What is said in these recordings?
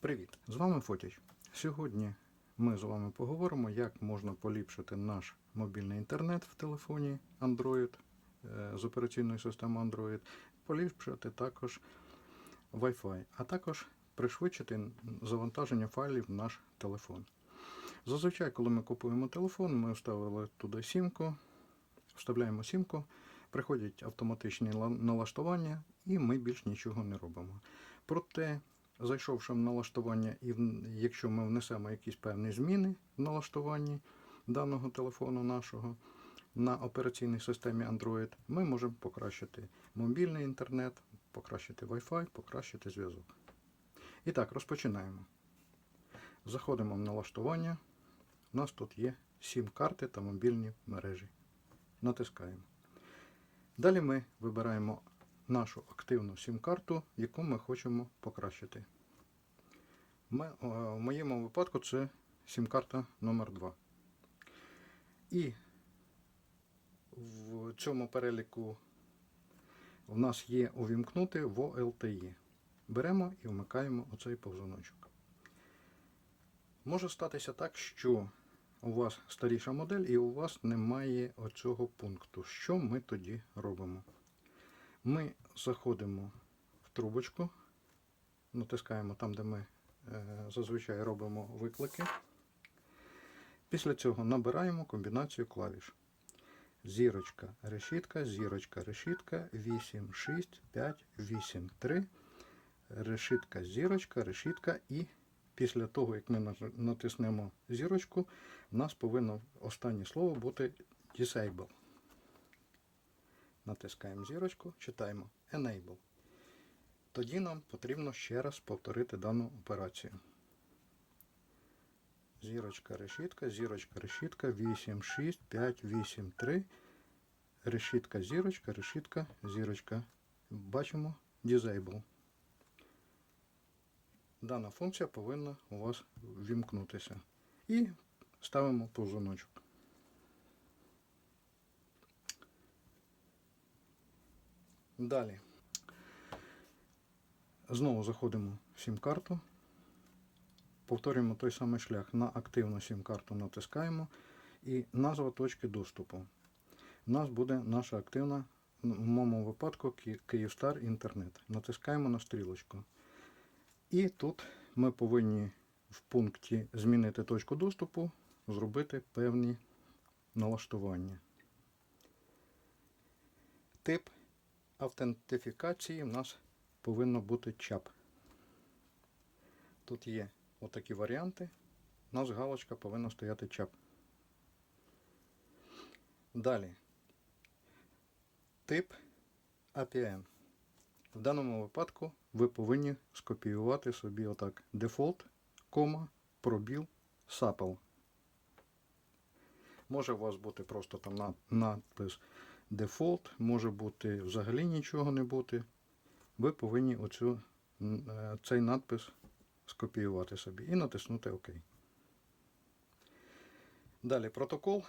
Привіт! З вами Фотіч. Сьогодні ми з вами поговоримо, як можна поліпшити наш мобільний інтернет в телефоні Android е, з операційною системою Android, поліпшити також Wi-Fi, а також пришвидшити завантаження файлів в наш телефон. Зазвичай, коли ми купуємо телефон, ми вставили туди сімку, вставляємо сімку, приходять автоматичні налаштування, і ми більш нічого не робимо. Проте, зайшовши в налаштування, і якщо ми внесемо якісь певні зміни в налаштуванні даного телефону нашого на операційній системі Android, ми можемо покращити мобільний інтернет, покращити Wi-Fi, покращити зв'язок. І так, розпочинаємо. Заходимо в налаштування. У нас тут є сім-карти та мобільні мережі. Натискаємо. Далі ми вибираємо нашу активну сім-карту, яку ми хочемо покращити. Ми, в моєму випадку це сім-карта номер 2 І в цьому переліку в нас є увімкнути в LTE. Беремо і вмикаємо оцей повзуночок. Може статися так, що у вас старіша модель і у вас немає оцього пункту. Що ми тоді робимо? Ми заходимо в трубочку, натискаємо там, де ми е, зазвичай робимо виклики. Після цього набираємо комбінацію клавіш. Зірочка, решітка, зірочка, решітка, 8, 6, 5, 8, 3, решітка, зірочка, решітка і після того, як ми натиснемо зірочку, у нас повинно останнє слово бути disable. Натискаємо зірочку, читаємо Enable. Тоді нам потрібно ще раз повторити дану операцію. Зірочка, решітка, зірочка, решітка, 8, 6, 5, 8, 3. Решітка, зірочка, решітка, зірочка. Бачимо Disable. Дана функція повинна у вас ввімкнутися. І ставимо повзуночок. Далі. Знову заходимо в сім-карту. Повторюємо той самий шлях. На активну сім-карту натискаємо і назва точки доступу. У нас буде наша активна, ну, в моєму випадку, Київстар інтернет. Натискаємо на стрілочку. І тут ми повинні в пункті змінити точку доступу, зробити певні налаштування. Тип автентифікації в нас повинно бути ЧАП. Тут є отакі варіанти. У нас галочка повинна стояти ЧАП. Далі. Тип APN. В даному випадку ви повинні скопіювати собі отак дефолт, кома, пробіл, SAPL. Може у вас бути просто там на- надпис дефолт, може бути взагалі нічого не бути. Ви повинні оцю, е, цей надпис скопіювати собі і натиснути ОК. Далі протокол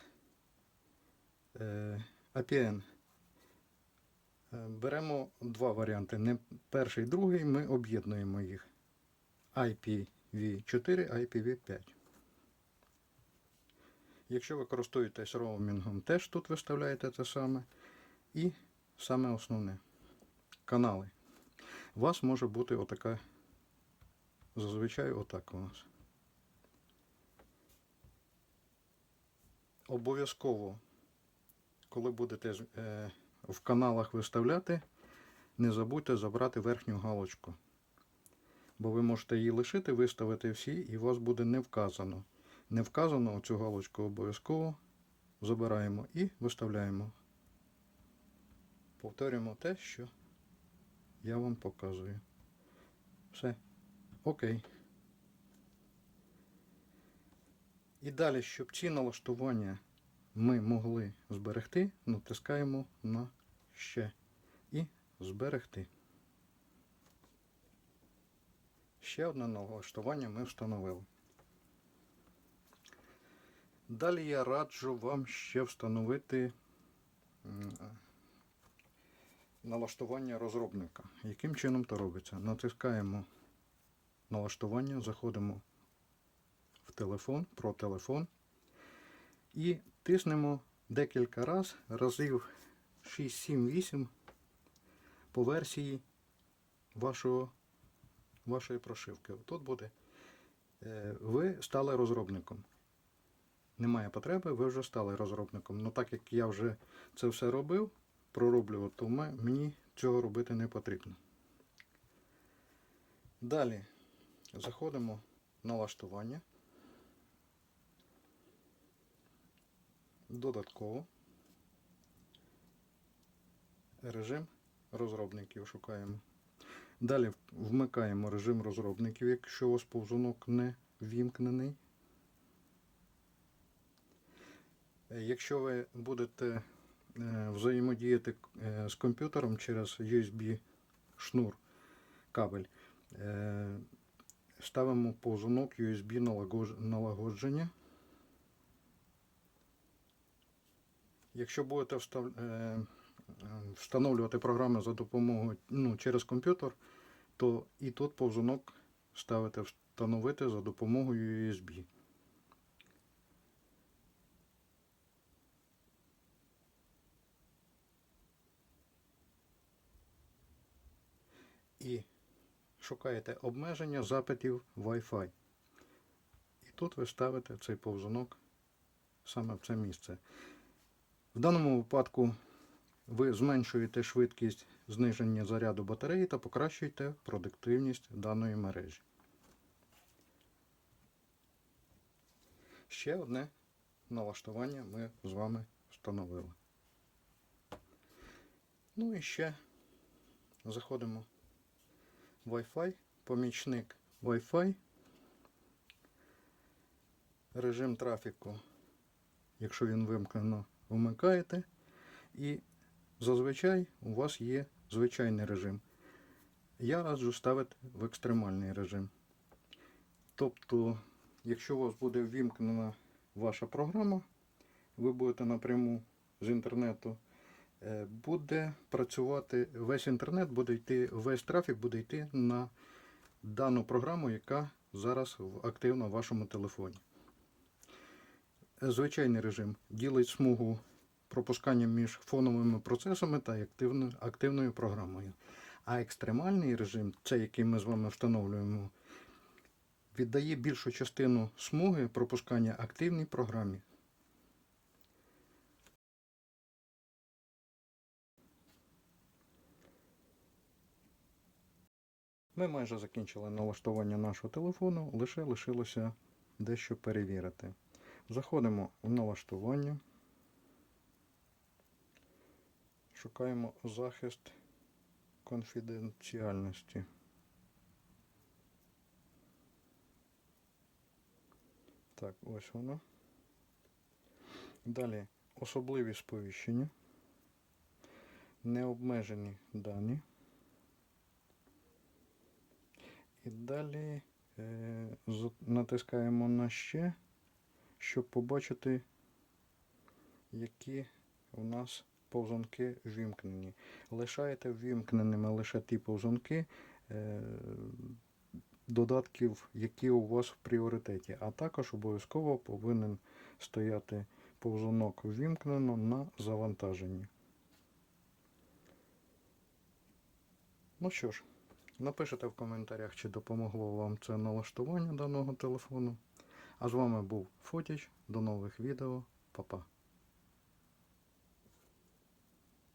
е, APN. Е, Беремо два варіанти. Не перший, і другий, ми об'єднуємо їх. IPv4, IPv5. Якщо ви користуєтесь роумінгом, теж тут виставляєте те саме. І саме основне канали. У вас може бути отака, зазвичай отак у нас. Обов'язково, коли будете е, в каналах виставляти, не забудьте забрати верхню галочку. Бо ви можете її лишити, виставити всі, і у вас буде не вказано. Не вказано оцю галочку обов'язково забираємо і виставляємо. Повторюємо те, що я вам показую. Все. Окей. І далі, щоб ці налаштування ми могли зберегти, натискаємо на ще і зберегти. Ще одне налаштування ми встановили. Далі я раджу вам ще встановити налаштування розробника. Яким чином то робиться? Натискаємо налаштування, заходимо в телефон, про телефон і тиснемо декілька раз, разів 6, 7, 8 по версії вашого, вашої прошивки. Тут буде е, ви стали розробником. Немає потреби, ви вже стали розробником. Ну так як я вже це все робив, пророблював, то ме- мені цього робити не потрібно. Далі заходимо в налаштування. Додатково. Режим розробників шукаємо. Далі вмикаємо режим розробників, якщо у вас повзунок не ввімкнений. Е, Якщо ви будете взаємодіяти е, з комп'ютером через USB шнур кабель, е, ставимо повзунок USB налагодження. Якщо будете е, е, встановлювати програми за допомогою ну, через комп'ютер, то і тут повзунок ставите встановити за допомогою USB. І шукаєте обмеження запитів Wi-Fi. І тут ви ставите цей повзунок саме в це місце. В даному випадку ви зменшуєте швидкість зниження заряду батареї та покращуєте продуктивність даної мережі. Ще одне налаштування ми з вами встановили. Ну і ще заходимо Wi-Fi, помічник Wi-Fi, режим трафіку, якщо він вимкнено, вмикаєте. І зазвичай у вас є звичайний режим. Я раджу ставити в екстремальний режим. Тобто, якщо у вас буде ввімкнена ваша програма, ви будете напряму з інтернету, буде працювати весь інтернет, буде йти, весь трафік буде йти на дану програму, яка зараз активна в вашому телефоні. Звичайний режим ділить смугу пропускання між фоновими процесами та активною, активною програмою. А екстремальний режим, це який ми з вами встановлюємо, віддає більшу частину смуги пропускання активній програмі. Ми майже закінчили налаштування нашого телефону, лише лишилося дещо перевірити. Заходимо в налаштування. Шукаємо захист конфіденціальності. Так, ось воно. Далі особливі сповіщення. Необмежені дані. І далі е, натискаємо на ще, щоб побачити, які у нас повзунки ввімкнені. Лишаєте ввімкненими лише ті повзунки е, додатків, які у вас в пріоритеті. А також обов'язково повинен стояти повзунок ввімкнено на завантаженні. Ну що ж, напишите в коментарях, чи допомогло вам це налаштування даного телефону. А з вами був Фотіч. До нових відео. Па-па.